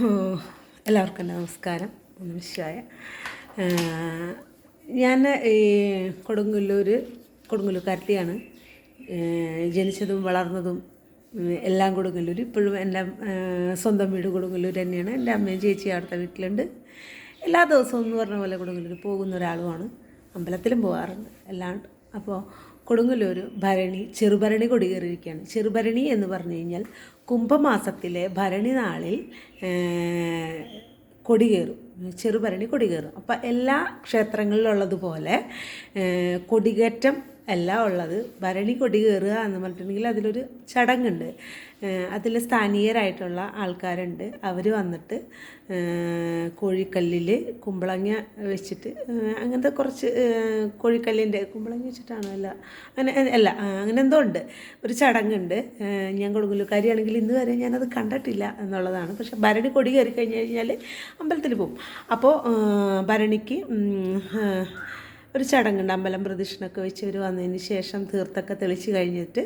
എല്ലാവർക്കും നമസ്കാരം. നിമിഷമായ ഞാൻ ഈ കൊടുങ്ങല്ലൂർ കൊടുങ്ങല്ലൂർക്കാരത്തിയാണ് ജനിച്ചതും വളർന്നതും എല്ലാം കൊടുങ്ങല്ലൂർ. ഇപ്പോഴും എന്റെ സ്വന്തം വീട് കൊടുങ്ങല്ലൂർ തന്നെയാണ്. എന്റെ അമ്മയും ചേച്ചി അടുത്ത വീട്ടിലുണ്ട്. എല്ലാ ദിവസവും എന്ന് പറഞ്ഞ പോലെ കൊടുങ്ങല്ലൂർ പോകുന്ന ഒരാളുമാണ്. അമ്പലത്തിലും പോകാറുണ്ട് എല്ലാം അപ്പോൾ കൊടുങ്ങല്ലൂർ ഭരണി ചെറുഭരണി കൊടികേറിയിരിക്കുകയാണ് ചെറുഭരണി എന്ന് പറഞ്ഞു കഴിഞ്ഞാൽ കുംഭമാസത്തിലെ ഭരണി നാളിൽ കൊടികേറും ചെറുഭരണി കൊടികേറും അപ്പോൾ എല്ലാ ക്ഷേത്രങ്ങളിലുള്ളതുപോലെ കൊടികേറ്റം അല്ല ഉള്ളത്. ഭരണി കൊടി കയറുക എന്ന് പറഞ്ഞിട്ടുണ്ടെങ്കിൽ അതിലൊരു ചടങ്ങുണ്ട്. അതിൽ സ്ഥാനീയരായിട്ടുള്ള ആൾക്കാരുണ്ട്. അവർ വന്നിട്ട് കോഴിക്കല്ലിൽ കുമ്പളങ്ങ വെച്ചിട്ട് അങ്ങനത്തെ കുറച്ച് കോഴിക്കല്ലിന്റെ കുമ്പളങ്ങ വെച്ചിട്ടാണോ? അല്ല അങ്ങനെ അല്ല അങ്ങനെ എന്തോ ഉണ്ട്. ഒരു ചടങ്ങുണ്ട്. ഞാൻ കൊടുങ്ങല്ലൂർക്കാരിയാണെങ്കിൽ ഇന്ന് വരെ ഞാനത് കണ്ടിട്ടില്ല എന്നുള്ളതാണ്. പക്ഷെ ഭരണി കൊടി കയറി കഴിഞ്ഞ് കഴിഞ്ഞാൽ അമ്പലത്തിൽ പോകും അപ്പോൾ ഭരണിക്ക് ഒരു ചടങ്ങുണ്ട്. അമ്പലം പ്രദക്ഷിണമൊക്കെ വെച്ച് ഒരു വന്നതിന് ശേഷം തീർത്തൊക്കെ തെളിച്ച് കഴിഞ്ഞിട്ട്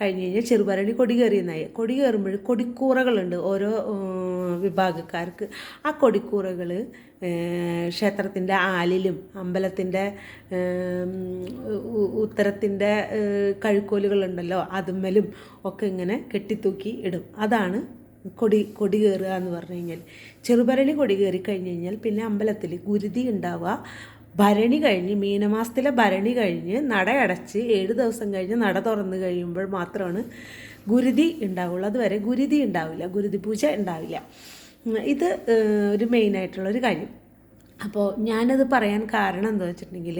കഴിഞ്ഞ് കഴിഞ്ഞാൽ ചെറുപരണി കൊടി കയറിയെന്നായി കൊടി കയറുമ്പോൾ കൊടിക്കൂറകളുണ്ട് ഓരോ വിഭാഗക്കാർക്ക്. ആ കൊടിക്കൂറകൾ ക്ഷേത്രത്തിന്റെ ആലിലും അമ്പലത്തിന്റെ ഉത്തരത്തിന്റെ കഴുക്കോലുകളുണ്ടല്ലോ അതുമ്മലും ഒക്കെ ഇങ്ങനെ കെട്ടിത്തൂക്കി ഇടും. അതാണ് കൊടി കൊടി കയറുക എന്ന് പറഞ്ഞു കഴിഞ്ഞാൽ ചെറുപരണി കൊടി കയറി കഴിഞ്ഞ് കഴിഞ്ഞാൽ പിന്നെ അമ്പലത്തിൽ ഗുരുതി ഉണ്ടാവുക. ഭരണി കഴിഞ്ഞ് മീനമാസത്തിലെ ഭരണി കഴിഞ്ഞ് നട അടച്ച് ഏഴ് ദിവസം കഴിഞ്ഞ് നട തുറന്ന് കഴിയുമ്പോൾ മാത്രമാണ് ഗുരുതി ഉണ്ടാവുള്ളൂ. അതുവരെ ഗുരുതി ഉണ്ടാവില്ല ഗുരുതി പൂജ ഉണ്ടാവില്ല. ഇത് ഒരു മെയിനായിട്ടുള്ളൊരു കാര്യം. അപ്പോൾ ഞാനത് പറയാൻ കാരണം എന്താ വെച്ചിട്ടുണ്ടെങ്കിൽ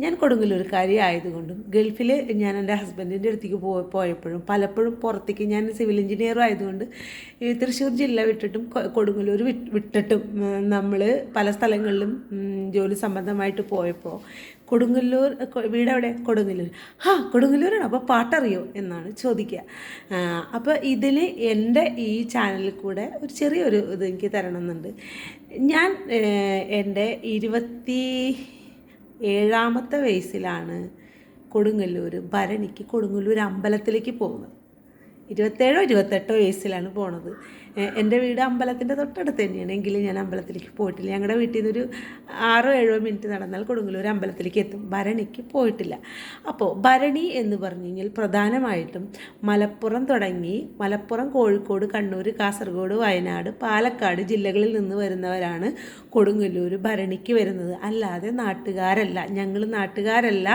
ഞാൻ കൊടുങ്ങല്ലൂർക്കാരി ആയതുകൊണ്ടും ഗൾഫിൽ ഞാൻ എന്റെ ഹസ്ബൻഡിന്റെ അടുത്തേക്ക് പോ പോയപ്പോഴും പലപ്പോഴും പുറത്തേക്ക് ഞാൻ സിവിൽ എഞ്ചിനീയറും ആയതുകൊണ്ട് തൃശ്ശൂർ ജില്ല വിട്ടിട്ടും കൊടുങ്ങല്ലൂർ വിട്ടിട്ടും നമ്മൾ പല സ്ഥലങ്ങളിലും ജോലി സംബന്ധമായിട്ട് പോയപ്പോൾ കൊടുങ്ങല്ലൂർ വീട് വീടെവിടെ? കൊടുങ്ങല്ലൂർ. ആ കൊടുങ്ങല്ലൂരാണ്. അപ്പോൾ പാട്ടറിയോ എന്നാണ് ചോദിക്കുക. അപ്പോൾ ഇതിൽ എന്റെ ഈ ചാനലിൽ കൂടെ ഒരു ചെറിയൊരു ഇത് എനിക്ക് തരണമെന്നുണ്ട്. ഞാൻ എന്റെ ഇരുപത്തി ഏഴാമത്തെ വയസ്സിലാണ് കൊടുങ്ങല്ലൂർ ഭരണിക്ക് കൊടുങ്ങല്ലൂർ അമ്പലത്തിലേക്ക് പോകുന്നത്. ഇരുപത്തേഴോ ഇരുപത്തെട്ടോ വയസ്സിലാണ് പോണത്. എന്റെ വീട് അമ്പലത്തിന്റെ തൊട്ടടുത്ത് തന്നെയാണ്. എങ്കിലും ഞാൻ അമ്പലത്തിലേക്ക് പോയിട്ടില്ല. ഞങ്ങളുടെ വീട്ടിൽ നിന്നൊരു ആറോ ഏഴോ മിനിറ്റ് നടന്നാൽ കൊടുങ്ങല്ലൂർ അമ്പലത്തിലേക്ക് എത്തും. ഭരണിക്ക് പോയിട്ടില്ല. അപ്പോൾ ഭരണി എന്ന് പറഞ്ഞു കഴിഞ്ഞാൽ പ്രധാനമായിട്ടും മലപ്പുറം തുടങ്ങി മലപ്പുറം കോഴിക്കോട് കണ്ണൂർ കാസർഗോഡ് വയനാട് പാലക്കാട് ജില്ലകളിൽ നിന്ന് വരുന്നവരാണ് കൊടുങ്ങല്ലൂർ ഭരണിക്ക് വരുന്നത്. അല്ലാതെ നാട്ടുകാരല്ല. ഞങ്ങൾ നാട്ടുകാരല്ല.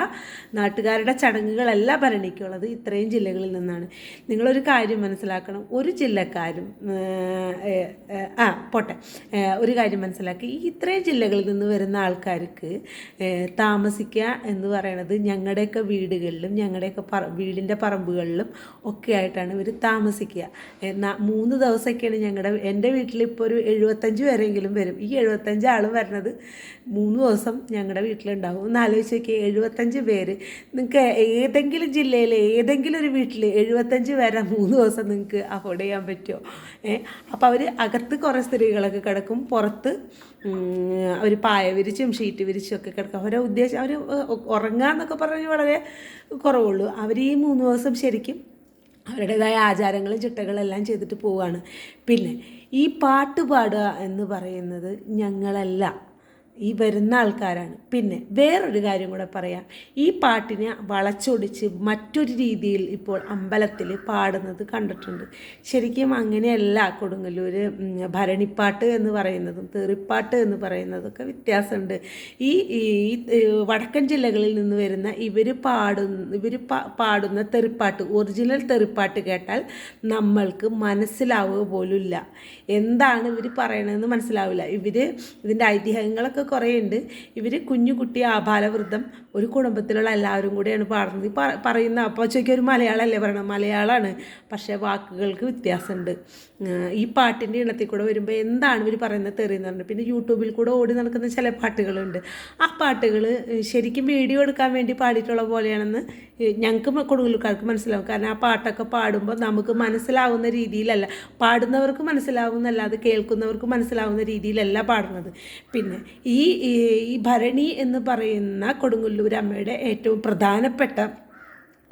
നാട്ടുകാരുടെ ചടങ്ങുകളല്ല ഭരണിക്കുള്ളത്. ഇത്രയും ജില്ലകളിൽ നിന്നാണ്. നിങ്ങളൊരു കാര്യം മനസ്സിലാക്കണം. ഒരു ജില്ലക്കാരും ആ പോട്ടെ. ഒരു കാര്യം മനസ്സിലാക്കി. ഈ ഇത്രയും ജില്ലകളിൽ നിന്ന് വരുന്ന ആൾക്കാർക്ക് താമസിക്കുക എന്ന് പറയണത് ഞങ്ങളുടെയൊക്കെ വീടുകളിലും ഞങ്ങളുടെയൊക്കെ പറ വീടിന്റെ പറമ്പുകളിലും ഒക്കെ ആയിട്ടാണ് ഇവർ താമസിക്കുക മൂന്ന് ദിവസമൊക്കെയാണ് ഞങ്ങളുടെ എന്റെ വീട്ടിൽ ഇപ്പോൾ ഒരു എഴുപത്തഞ്ച് പേരെങ്കിലും വരും. ഈ എഴുപത്തഞ്ച് ആൾ വരുന്നത് മൂന്ന് ദിവസം ഞങ്ങളുടെ വീട്ടിലുണ്ടാകും ഒന്ന് ആലോചിച്ച് നോക്കിയേ എഴുപത്തഞ്ച് പേര്. നിങ്ങൾക്ക് ഏതെങ്കിലും ജില്ലയിൽ ഏതെങ്കിലും ഒരു വീട്ടിൽ എഴുപത്തഞ്ച് പേരെ മൂന്ന് ദിവസം നിങ്ങൾക്ക് അഫോർഡ് ചെയ്യാൻ പറ്റുമോ അപ്പോൾ അവർ അകത്ത് കുറേ സ്ത്രീകളൊക്കെ കിടക്കും പുറത്ത് അവർ പായ വിരിച്ചും ഷീറ്റ് വിരിച്ചും ഒക്കെ കിടക്കും. അവരെ ഉദ്ദേശം അവർ ഉറങ്ങുക എന്നൊക്കെ പറഞ്ഞ് വളരെ കുറവുള്ളൂ. അവർ ഈ മൂന്ന് ദിവസം ശരിക്കും അവരുടേതായ ആചാരങ്ങളും ചിട്ടകളും എല്ലാം ചെയ്തിട്ട് പോവുകയാണ് പിന്നെ ഈ പാട്ട് പാടുക എന്ന് പറയുന്നത് ഞങ്ങളല്ല. ഈ വരുന്ന ആൾക്കാരാണ്. പിന്നെ വേറൊരു കാര്യം കൂടെ പറയാം. ഈ പാട്ടിനെ വളച്ചൊടിച്ച് മറ്റൊരു രീതിയിൽ ഇപ്പോൾ അമ്പലത്തിൽ പാടുന്നത് കണ്ടിട്ടുണ്ട്. ശരിക്കും അങ്ങനെയല്ല കൊടുങ്ങല്ലൂർ ഭരണിപ്പാട്ട് എന്ന് പറയുന്നതും തെറിപ്പാട്ട് എന്ന് പറയുന്നതൊക്കെ വ്യത്യാസമുണ്ട്. ഈ ഈ വടക്കൻ ജില്ലകളിൽ നിന്ന് വരുന്ന ഇവർ പാടുന്ന ഇവർ പാടുന്ന തെറിപ്പാട്ട് ഒറിജിനൽ തെറിപ്പാട്ട് കേട്ടാൽ നമ്മൾക്ക് മനസ്സിലാവുക പോലുമില്ല. എന്താണ് ഇവർ പറയണതെന്ന് മനസ്സിലാവില്ല. ഇവർ ഇതിന്റെ ഐതിഹ്യങ്ങളൊക്കെ കുറേ ഉണ്ട് ഇവർ കുഞ്ഞു കുട്ടി ആബാലവൃദ്ധം ഒരു കുടുംബത്തിലുള്ള എല്ലാവരും കൂടെയാണ് പാടുന്നത്. പറയുന്ന അപ്പോൾ ചോദിക്കുക ഒരു മലയാളമല്ലേ പറയണത്? മലയാളമാണ് പക്ഷേ വാക്കുകൾക്ക് വ്യത്യാസമുണ്ട്. ഈ പാട്ടിന്റെ ഇണത്തിൽ കൂടെ വരുമ്പോൾ എന്താണ് ഇവർ പറയുന്നത് തെറിയെന്ന് പറഞ്ഞു പിന്നെ യൂട്യൂബിൽ കൂടെ ഓടി നടക്കുന്ന ചില പാട്ടുകളുണ്ട്. ആ പാട്ടുകൾ ശരിക്കും വീഡിയോ എടുക്കാൻ വേണ്ടി പാടിയിട്ടുള്ള പോലെയാണെന്ന് ഞങ്ങൾക്ക് കൊടുങ്ങല്ലൂർക്കാർക്ക് മനസ്സിലാവും. കാരണം ആ പാട്ടൊക്കെ പാടുമ്പോൾ നമുക്ക് മനസ്സിലാവുന്ന രീതിയിലല്ല. പാടുന്നവർക്ക് മനസ്സിലാവുന്നല്ലാതെ കേൾക്കുന്നവർക്ക് മനസ്സിലാവുന്ന രീതിയിലല്ല പാടുന്നത്. പിന്നെ ഈ ഈ- ഈ ഭരണി എന്ന് പറയുന്ന കൊടുങ്ങല്ലൂർ അമ്മയുടെ ഏറ്റവും പ്രധാനപ്പെട്ട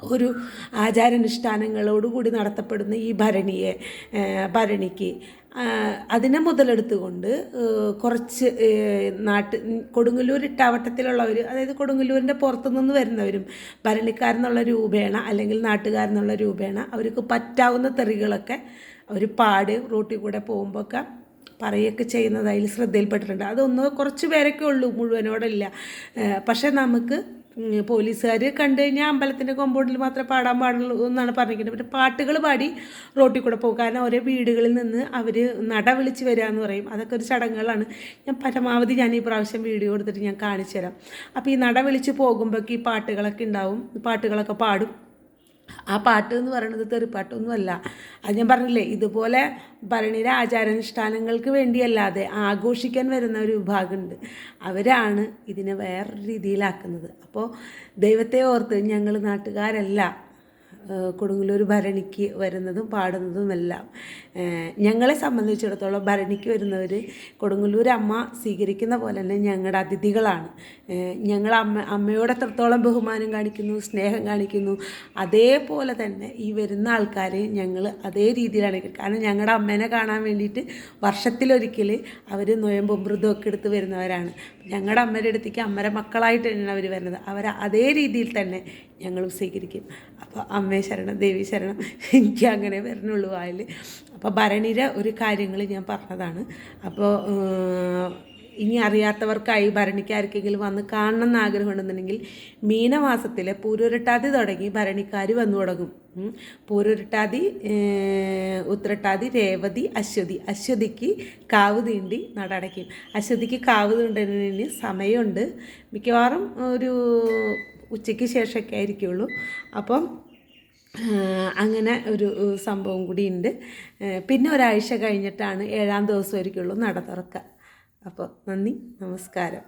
ഒരു ആചാരാനുഷ്ഠാനങ്ങളോടുകൂടി നടത്തപ്പെടുന്ന ഈ ഭരണിയെ ഭരണിക്ക് അതിനെ മുതലെടുത്തുകൊണ്ട് കുറച്ച് നാട്ട് കൊടുങ്ങല്ലൂർ ഇട്ടാവട്ടത്തിലുള്ളവർ അതായത് കൊടുങ്ങല്ലൂരിന്റെ പുറത്തുനിന്ന് വരുന്നവരും ഭരണിക്കാരെന്നുള്ള രൂപേണ അല്ലെങ്കിൽ നാട്ടുകാരെന്നുള്ള രൂപേണ അവർക്ക് പറ്റാവുന്ന തെറികളൊക്കെ അവർ പാടി റൂട്ടിൽ കൂടെ പോകുമ്പോഴൊക്കെ പറയുകയൊക്കെ ചെയ്യുന്നത് അതിൽ ശ്രദ്ധയിൽപ്പെട്ടിട്ടുണ്ട്. അതൊന്ന് കുറച്ച് പേരൊക്കെ ഉള്ളൂ മുഴുവനോടില്ല. പക്ഷേ നമുക്ക് പോലീസുകാർ കണ്ടു കഴിഞ്ഞാൽ അമ്പലത്തിന്റെ കോമ്പൗണ്ടിൽ മാത്രമേ പാടാൻ പാടുള്ളൂ എന്നാണ് പറഞ്ഞിരിക്കുന്നത്. പിന്നെ പാട്ടുകൾ പാടി റോട്ടിൽ കൂടെ പോകും. കാരണം ഓരോ വീടുകളിൽ നിന്ന് അവർ നട വിളിച്ച് വരിക എന്ന് പറയും. അതൊക്കെ ഒരു ചടങ്ങുകളാണ്. ഞാൻ പരമാവധി ഞാൻ ഈ പ്രാവശ്യം വീഡിയോ എടുത്തിട്ട് ഞാൻ കാണിച്ചു തരാം. അപ്പോൾ ഈ നട വിളിച്ച് പോകുമ്പോഴേക്ക് ഈ പാട്ടുകളൊക്കെ ഉണ്ടാവും. പാട്ടുകളൊക്കെ പാടും. ആ പാട്ട് എന്ന് പറയുന്നത് തെറിപ്പാട്ടൊന്നുമല്ല. അത് ഞാൻ പറഞ്ഞില്ലേ ഇതുപോലെ ഭരണിയുടെ ആചാരാനുഷ്ഠാനങ്ങൾക്ക് വേണ്ടിയല്ലാതെ ആഘോഷിക്കാൻ വരുന്ന ഒരു വിഭാഗമുണ്ട്. അവരാണ് ഇതിനെ വേറൊരു രീതിയിലാക്കുന്നത്. അപ്പോൾ ദൈവത്തെ ഓർത്ത് ഞങ്ങൾ നാട്ടുകാരല്ല. കൊടുങ്ങല്ലൂർ ഭരണിക്ക് വരുന്നതും പാടുന്നതുമെല്ലാം ഞങ്ങളെ സംബന്ധിച്ചിടത്തോളം ഭരണിക്ക് വരുന്നവർ കൊടുങ്ങല്ലൂർ അമ്മ സ്വീകരിക്കുന്ന പോലെ തന്നെ ഞങ്ങളുടെ അതിഥികളാണ്. ഞങ്ങൾ അമ്മ അമ്മയോട് എത്രത്തോളം ബഹുമാനം കാണിക്കുന്നു സ്നേഹം കാണിക്കുന്നു അതേപോലെ തന്നെ ഈ വരുന്ന ആൾക്കാരെ ഞങ്ങൾ അതേ രീതിയിലാണ് കാരണം ഞങ്ങളുടെ അമ്മേനെ കാണാൻ വേണ്ടിയിട്ട് വർഷത്തിലൊരിക്കൽ അവർ നൊയമ്പും മൃദമൊക്കെ എടുത്ത് വരുന്നവരാണ്. ഞങ്ങളുടെ അമ്മയുടെ അടുത്തേക്ക് അമ്മരെ മക്കളായിട്ട് തന്നെയാണ് അവർ വരുന്നത്. അവർ അതേ രീതിയിൽ തന്നെ ഞങ്ങളും സ്വീകരിക്കും. അപ്പോൾ അമ്മേ ശരണം ദേവി ശരണം എനിക്ക് അങ്ങനെ വരണുള്ളൂ വായിൽ. അപ്പോൾ ഭരണിയുടെ ഒരു കാര്യങ്ങൾ ഞാൻ പറഞ്ഞതാണ്. അപ്പോൾ ഇനി അറിയാത്തവർക്കായി ഭരണിക്ക് ആർക്കെങ്കിലും വന്ന് കാണണം എന്ന് ആഗ്രഹമുണ്ടെന്നുണ്ടെങ്കിൽ മീനമാസത്തിലെ പൂരുരുട്ടാതി തുടങ്ങി ഭരണിക്കാർ വന്നു തുടങ്ങും. ഉം. ഉത്രട്ടാതി രേവതി അശ്വതി. അശ്വതിക്ക് കാവ് തീണ്ടി നടടയ്ക്കും. അശ്വതിക്ക് കാവ് തീണ്ടതിന് സമയമുണ്ട്. മിക്കവാറും ഒരു ഉച്ചയ്ക്ക് ശേഷമൊക്കെ ആയിരിക്കുള്ളൂ. അപ്പം അങ്ങനെ ഒരു സംഭവം കൂടി ഉണ്ട്. പിന്നെ ഒരാഴ്ച കഴിഞ്ഞിട്ടാണ് ഏഴാം ദിവസം ആയിരിക്കുള്ളൂ നട തുറക്കുക. അപ്പോൾ നന്ദി നമസ്കാരം.